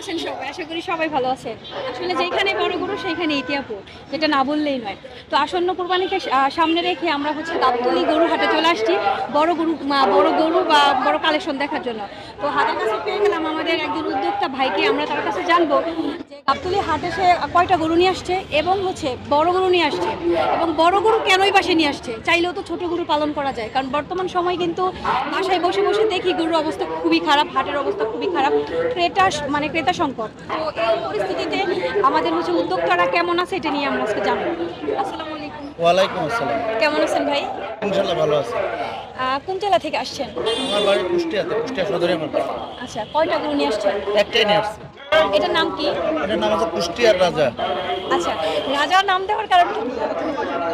আছেন সবাই? আশা করি সবাই ভালো আছেন। আসলে যেখানে বড় গরু সেইখানে ইতিহাপুর যেটা না বললেই নয়। তো আসন্ন কোরবানিকে সামনে রেখে আমরা হচ্ছে গাবতলি গরু হাটে চলে আসছি। বড় গরু বড় গরু বা বড় কালেকশন দেখার জন্য। তো হাটের কাছে পেয়ে গেলাম আমাদের একজন উদ্যোক্তা ভাইকে আমরা তার কাছে জানব যে গাবতলি হাটে সে কয়টা গরু নিয়ে আসছে এবং হচ্ছে বড় গরু নিয়ে আসছে এবং বড় গরু কেনই বাসে নিয়ে আসছে? চাইলেও তো ছোট গরু পালন করা যায় কারণ বর্তমান সময় কিন্তু বাসায় বসে বসে দেখি গরুর অবস্থা খুবই খারাপ হাটের অবস্থা খুবই খারাপ ক্রেতা মানে ক্রেতা সংকট। তো এই পরিস্থিতিতে আমাদের হচ্ছে উদ্যোক্তারা কেমন আছে এটা নিয়ে আমরা আজকে জানব। আসসালামু আলাইকুম। ওয়ালাইকুম আসসালাম। কেমন আছেন ভাই? ইনশাল্লাহ ভালো আছে। কোন জেলা থেকে আসছেন? আমার বাড়ি কুষ্টিয়াতে কুষ্টিয়া সদরে আমার বাড়ি। আচ্ছা কয়টা গরু নিয়ে আসছেন? একটাই নিয়ে আসছে। এটার নাম কি? এটার নাম হচ্ছে কুষ্টিয়ার রাজা। আচ্ছা রাজার নাম দেওয়ার কারণটা কি?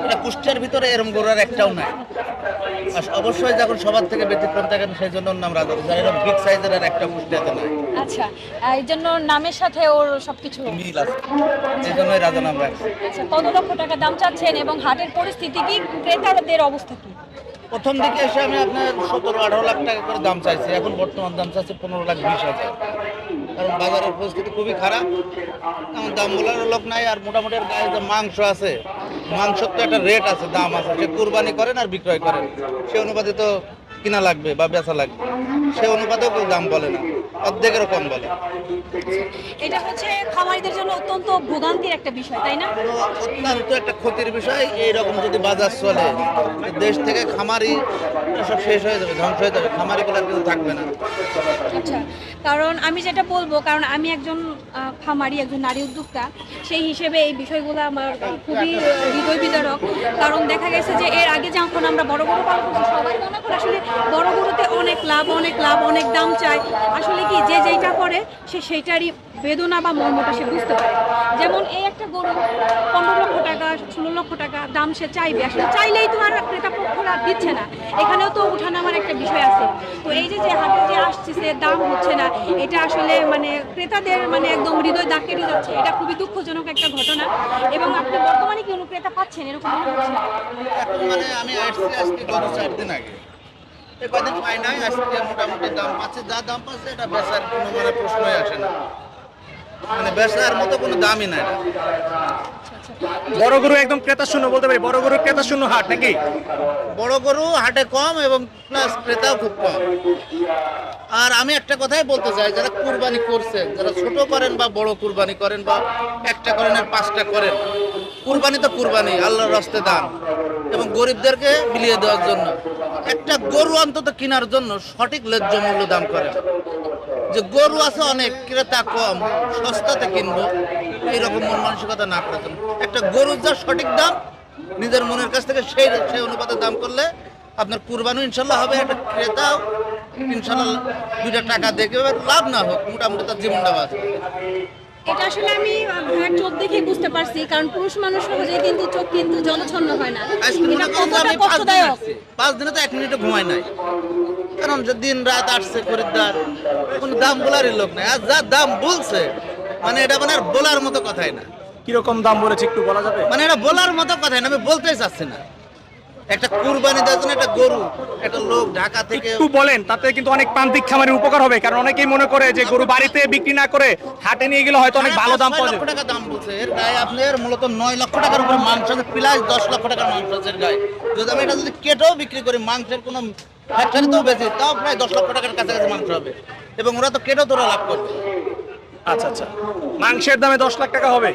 এটা কুষ্টিয়ার ভিতরে এরম গরুর একটাও নাই। আর অবশ্যই যখন সবার থেকে ব্যতিক্রম থাকেন সেই জন্য ওর নাম রাজা যার এরকম বিগ সাইজের আর একটা কুষ্টিয়াতে নাই আচ্ছা এই জন্য নামের সাথে ওর সবকিছু মিল আছে। সেই জন্যই রাজা নাম রাখছে। আচ্ছা কত লক্ষ টাকা দাম চাচ্ছেন এবং হাটের পরিস্থিতি কি? ক্রেতাদের অবস্থা কি? প্রথম দিকে এসে আমি আপনার সতেরো আঠারো লাখ টাকা করে দাম চাইছি। এখন বর্তমান দাম চাইছি পনেরো লাখ বিশ হাজার। কারণ বাজারের পরিস্থিতি খুবই খারাপ। এখন দাম বলার লোক নাই আর মোটামুটি গায়ে যে মাংস আছে মাংসর তো একটা রেট আছে, দাম আছে। সে কুরবানি করেন আর বিক্রয় করেন। সে অনুপাতে তো কিনা লাগবে বা বেচা লাগবে। সে অনুপাতেও কেউ দাম বলে না। অর্ধেকেরও কম বলে। এটা হচ্ছে খামারিদের জন্য অত্যন্ত ভোগান্তির একটা বিষয় তাই না? অত্যন্ত একটা ক্ষতির বিষয় যদি বাজার চলে দেশ থেকে খামারি সব শেষ হয়ে যাবে ধ্বংস হয়ে যাবে খামারি কিন্তু থাকবে না। আচ্ছা কারণ আমি যেটা বলব কারণ আমি একজন খামারি একজন নারী উদ্যোক্তা সেই হিসেবে এই বিষয়গুলো আমার খুবই হৃদয় বিদারক। কারণ দেখা গেছে যে এর আগে যখন আমরা বড় বড় পালন করছি সবাই মনে করে আসলে বড় গরুতে অনেক লাভ অনেক লাভ অনেক দাম চাই। আসলে কি যে যেইটা করে, সে সেইটারই বেদনা বা মর্মটা সে বুঝতে পারে। যেমন এই একটা গরু, পনেরো লক্ষ টাকা, ষোলো লক্ষ টাকা দাম সে চাইবে। আসলে চাইলেই তো আর ক্রেতা পক্ষরা দিচ্ছে না। এখানেও তো উঠানামার একটা বিষয় আছে। তো এই যে যে হাটে যে আসছে দাম হচ্ছে না। এটা আসলে মানে ক্রেতাদের মানে একদম হৃদয় দাগ কেটে যাচ্ছে। এটা খুবই দুঃখজনক একটা ঘটনা। এবং আপনি বর্তমানে কি কোনো ক্রেতা পাচ্ছেন? এরকম কদিন পাই নাই আজকে মোটামুটি দাম পাচ্ছে যা দাম পাচ্ছে এটা বেচার কোনো মানে প্রশ্নই আসে না। মানে বেচার মতো কোনো দামই নাই। বড় গরু একদম ক্রেতা শূন্য বলতে পারি বড় গরু ক্রেতা শূন্য হাট নাকি? বড় গরু হাটে কম এবং প্লাস ক্রেতাও খুব কম। আর আমি একটা কথাই বলতে চাই যারা কুরবানি করছেন যারা ছোট করেন বা বড় কুরবানি করেন বা একটা করেন আর পাঁচটা করেন কুরবানি তো কুরবানি, আল্লাহর রাস্তে দান। এবং গরিবদেরকে বিলিয়ে দেওয়ার জন্য। একটা গরু অন্তত কেনার জন্য সঠিক ন্যায্য মূল্য দাম করে। যে গরু আছে অনেক, ক্রেতা কম, সস্তাতে কিনবো, এইরকম মন মানসিকতা না করার জন্য। একটা গরুর যা সঠিক দাম, নিজের মনের কাছ থেকে সেই সেই অনুপাতে দাম করলে আপনার কুরবানি ইনশাল্লাহ হবে, একটা ক্রেতাও ইনশাল্লাহ দুইটা টাকা দেখে লাভ না হোক, মোটামুটি তার জীবনটা বাঁচবে। এটা আসলে আমি ভাইয়ের চোখ দেখেই বুঝতে পারছি কারণ পুরুষ মানুষ সহজে কিন্তু চোখ কিন্তু জলছন্ন হয় না। এটা কতটা পাঁচ দিন কষ্টদায়ক? পাঁচ দিনে তো এক মিনিটও ঘুমায় নাই। কারণ যে দিন রাত আসছে খরিদ্দার কোনো দাম বলারই লোক নাই। আর যা দাম বলছে মানে এটা মানে আর বলার মতো কথাই না। কীরকম দাম বলেছে একটু বলা যাবে? মানে এটা বলার মতো কথাই না আমি বলতেই চাচ্ছি না। একটা কুরবানি দেওয়ার জন্য একটা গরু একটা লোক ঢাকা থেকে একটু বলেন তাতে কিন্তু অনেক প্রান্তিক খামারের উপকার হবে কারণ অনেকেই মনে করে যে গরু বাড়িতে বিক্রি না করে হাটে নিয়ে গেলে হয়তো অনেক ভালো দাম পাওয়া যাবে। টাকা দাম বলছে। এর গায়ে আপনার মূলত নয় লক্ষ টাকার উপরে মাংস আছে প্লাস দশ লক্ষ টাকার মাংস আছে এর গায়ে। যদি আমি এটা যদি কেটেও বিক্রি করি মাংসের কোনো ফ্যাক্টরিতেও বেশি তাও প্রায় দশ লক্ষ টাকার কাছাকাছি মাংস হবে। এবং ওরা তো কেটেও তোরা লাভ করবে। আচ্ছা আচ্ছা। মাংসের দামে দশ লাখ টাকা হবে?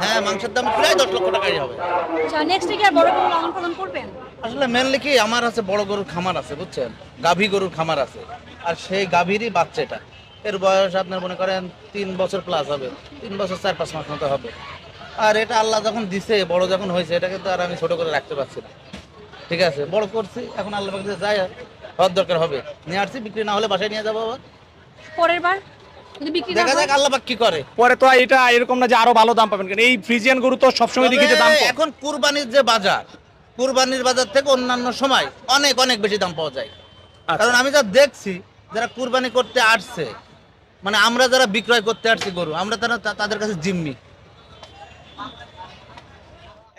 হ্যাঁ মাংসের দাম প্রায় দশ লক্ষ টাকাই হবে। আচ্ছা নেক্সট কি আর বড় কোনো লালন পালন করবেন? আসলে মেনলি কি আমার আছে বড় গরুর খামার আছে বুঝছেন? গাভী গরুর খামার আছে। আর সেই গাভীরই বাচ্চাটা। এর বয়স আপনার মনে করেন তিন বছর প্লাস হবে। তিন বছর চার পাঁচ মাস মতো হবে। আর এটা আল্লাহ যখন দিছে বড় যখন হয়েছে এটাকে তো আর আমি ছোট করে রাখতে পারছি না। ঠিক আছে? বড় করছি এখন আল্লাহ দিয়ে যাই হওয়ার দরকার হবে। নিয়ে আসছি বিক্রি না হলে বাসায় নিয়ে যাব আবার। পরের বার? যদি দেখা যাক আল্লাহ পাক কি করে। পরে তো এটা এরকম না যে আরও ভালো দাম পাবেন। কারণ এই ফ্রিজিয়ান গরু তো সবসময় দেখি যে দাম এখন কুরবানির যে বাজার কুরবানির বাজার থেকে অন্যান্য সময় অনেক অনেক বেশি দাম পাওয়া যায়। আচ্ছা। কারণ আমি যা দেখছি যারা কুরবানি করতে আসছে মানে আমরা যারা বিক্রয় করতে আসছি গরু আমরা তারা তাদের কাছে জিম্মি।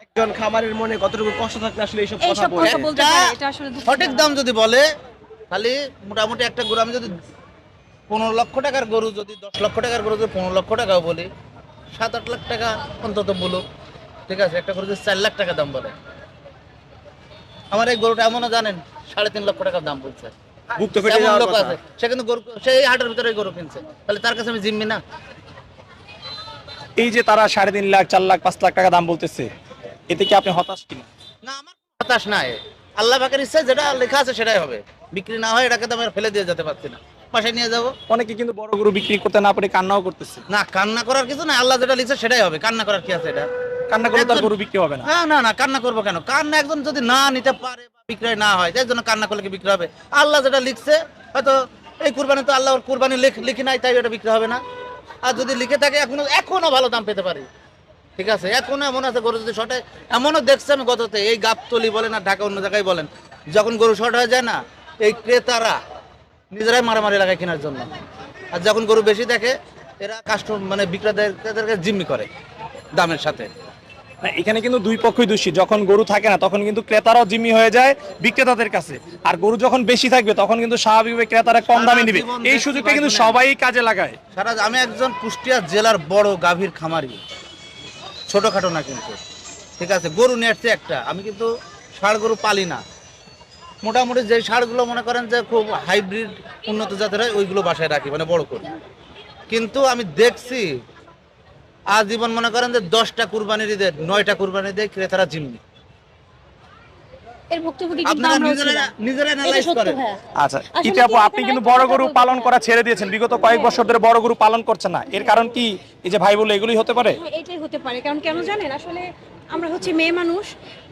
একজন খামারের মনে কতটুকু কষ্ট থাকলে আসলে এইসব কথা বলে? বলতে এটা আসলে সঠিক দাম যদি বলে তাহলে মোটামুটি একটা গরু আমি যদি পনেরো লক্ষ টাকার গরু যদি দশ লক্ষ টাকার গরু যদি পনেরো লক্ষ টাকাও বলি সাত আট লাখ টাকা অন্তত বলুক। ঠিক আছে একটা গরু যদি চার লাখ টাকা দাম বলে। আমার এই গরুটা এমনও জানেন সাড়ে তিন লক্ষ টাকার দাম বলছে। বুক তো ফেটে যাওয়ার কথা। সে কিন্তু গরু সেই হাটের ভিতরে গরু কিনছে। তাহলে তার কাছে আমি জিম্মি না? এই যে তারা সাড়ে তিন লাখ চার লাখ পাঁচ লাখ টাকা দাম বলতেছে এতে কি আপনি হতাশ কিনা? না আমার হতাশ নাই। আল্লাহ পাকের ইচ্ছা যেটা লেখা আছে সেটাই হবে। বিক্রি না হয় এটাকে তো আমি ফেলে দিয়ে যেতে পারছি না। বাসায় নিয়ে যাব। অনেকে কিন্তু বড় গরু বিক্রি করতে না পারে কান্নাও করতেছে। না কান্না করার কিছু না আল্লাহ যেটা লিখছে সেটাই হবে। কান্না করার কি আছে এটা? কান্না করে তার গরু বিক্রি হবে না। না না না কান্না করব কেন? কান্না একজন যদি না নিতে পারে বা বিক্রয় না হয় তাই জন্য কান্না করলে কি বিক্রি হবে? আল্লাহ যেটা লিখছে হয়তো এই কুরবানি তো আল্লাহর কুরবানি লিখ- নাই তাই ওটা বিক্রি হবে না। আর যদি লিখে থাকে এখনও এখনও ভালো দাম পেতে পারি। ঠিক আছে? এখনও এমন আছে গরু যদি শর্টে এমনও দেখছি আমি গততে এই গাবতলি বলেন আর ঢাকা অন্য জায়গায় বলেন যখন গরু শর্ট হয়ে যায় না এই ক্রেতারা নিজেরাই মারামারি লাগায় কেনার জন্য। আর যখন গরু বেশি দেখে এরা কাস্টম মানে বিক্রেতাদেরকে জিম্মি করে দামের সাথে। না, এখানে কিন্তু দুই পক্ষই দোষী। যখন গরু থাকে না তখন কিন্তু ক্রেতারাও জিম্মি হয়ে যায় বিক্রেতাদের কাছে। আর গরু যখন বেশি থাকবে তখন কিন্তু স্বাভাবিকভাবে ক্রেতারা কম দামে নিবে। এই সুযোগটা কিন্তু সবাই কাজে লাগায়। সারা আমি একজন কুষ্টিয়া জেলার বড় গাভীর খামারি। ছোটখাটো না কিন্তু। ঠিক আছে গরু আসছে একটা। আমি কিন্তু ষাড় গরু পালি না। মোটামুটি যে ষাড়গুলো মনে করেন যে খুব হাইব্রিড উন্নত জাতের হয় ওইগুলো বাসায় রাখি মানে বড় করি। কিন্তু আমি দেখছি আজীবন মনে করেন যে দশটা কুরবানির ঈদের নয়টা কুরবানি ঈদের ক্রেতারা জিম্মি। হ্যাঁ। আচ্ছা ইতি আপু আপনি কিন্তু বড় গরু পালন করা ছেড়ে দিয়েছেন। বিগত কয়েক বছর ধরে বড় গরু পালন করছে না। এর কারণ কি? এই যে ভাই বলল এগুলোই হতে পারে? হ্যাঁ, এটাই হতে পারে। কারণ কেন জানেন? আসলে আমরা হচ্ছে মেয়ে মানুষ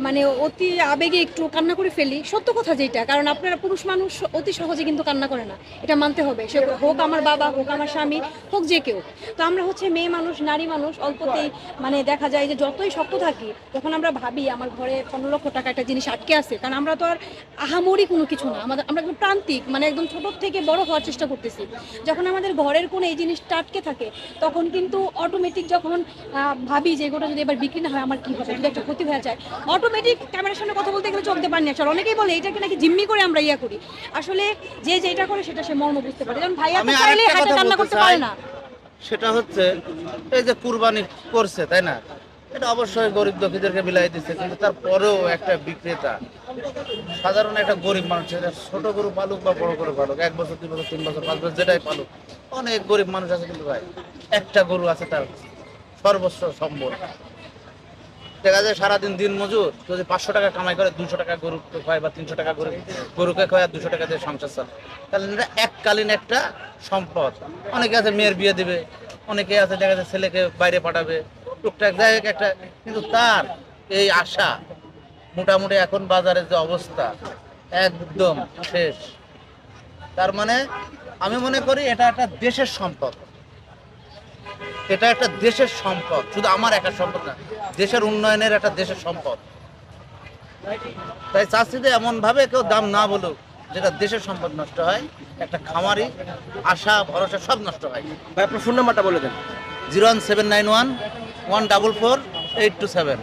মানে অতি আবেগে একটু কান্না করে ফেলি। সত্য কথা যেটা, কারণ আপনারা পুরুষ মানুষ অতি সহজে কিন্তু কান্না করে না। এটা মানতে হবে। সে হোক আমার বাবা, হোক আমার স্বামী, হোক যে কেউ। তো আমরা হচ্ছে মেয়ে মানুষ, নারী মানুষ, অল্পতেই মানে দেখা যায় যে যতই শক্ত থাকি তখন আমরা ভাবি আমার ঘরে পনেরো লক্ষ টাকা একটা জিনিস আটকে আছে, কারণ আমরা তো আর আহামরি কোনো কিছু না। আমাদের, আমরা একদম প্রান্তিক মানে একদম ছোট থেকে বড় হওয়ার চেষ্টা করতেছি। যখন আমাদের ঘরের কোনো এই জিনিসটা আটকে থাকে, তখন কিন্তু অটোমেটিক যখন ভাবি যে এগুলো যদি এবার বিক্রি না হয়, আমার কী হবে? যদি একটা ক্ষতি হয়ে যায়। অটোমেটিক ক্যামেরার সামনে কথা বলতে গেলে চলতে পারি না। আসলে অনেকেই বলে এটাকে নাকি জিম্মি করে আমরা ইয়া করি। আসলে যে যেটা করে সেটা সে মর্ম বুঝতে পারে। যেমন ভাইয়া তো চাইলে হাতে রান্না করতে পারে না। সেটা হচ্ছে এই যে কুরবানি করছে তাই না? এটা অবশ্যই গরিব দুঃখীদেরকে বিলাই দিচ্ছে কিন্তু তারপরেও একটা বিক্রেতা সাধারণ একটা গরিব মানুষ ছোট গরু পালুক বা বড় গরু পালুক এক বছর দুই বছর তিন বছর পাঁচ বছর যেটাই পালুক অনেক গরিব মানুষ আছে কিন্তু ভাই একটা গরু আছে তার সর্বস্ব সম্বল। দেখা যায় সারাদিন দিন মজুর যদি পাঁচশো টাকা কামাই করে দুশো টাকা গরু খায় বা তিনশো টাকা গরু গরুকে খায় আর দুশো টাকা দিয়ে সংসার চলে। তাহলে এটা এককালীন একটা সম্পদ। অনেকে আছে মেয়ের বিয়ে দিবে, অনেকে আছে দেখা যায় ছেলেকে বাইরে পাঠাবে, টুকটাক যাই একটা। কিন্তু তার এই আশা, মোটামুটি এখন বাজারের যে অবস্থা, একদম শেষ। তার মানে আমি মনে করি এটা একটা দেশের সম্পদ। এটা একটা দেশের সম্পদ শুধু আমার একার সম্পদ না দেশের উন্নয়নের একটা দেশের সম্পদ। তাই চাষিদের এমন ভাবে কেউ দাম না বলুক যেটা দেশের সম্পদ নষ্ট হয় একটা খামারি আশা ভরসা সব নষ্ট হয়। ভাই আপনার ফোন নাম্বারটা বলে দেন। Zero one seven nine one one double four eight two seven.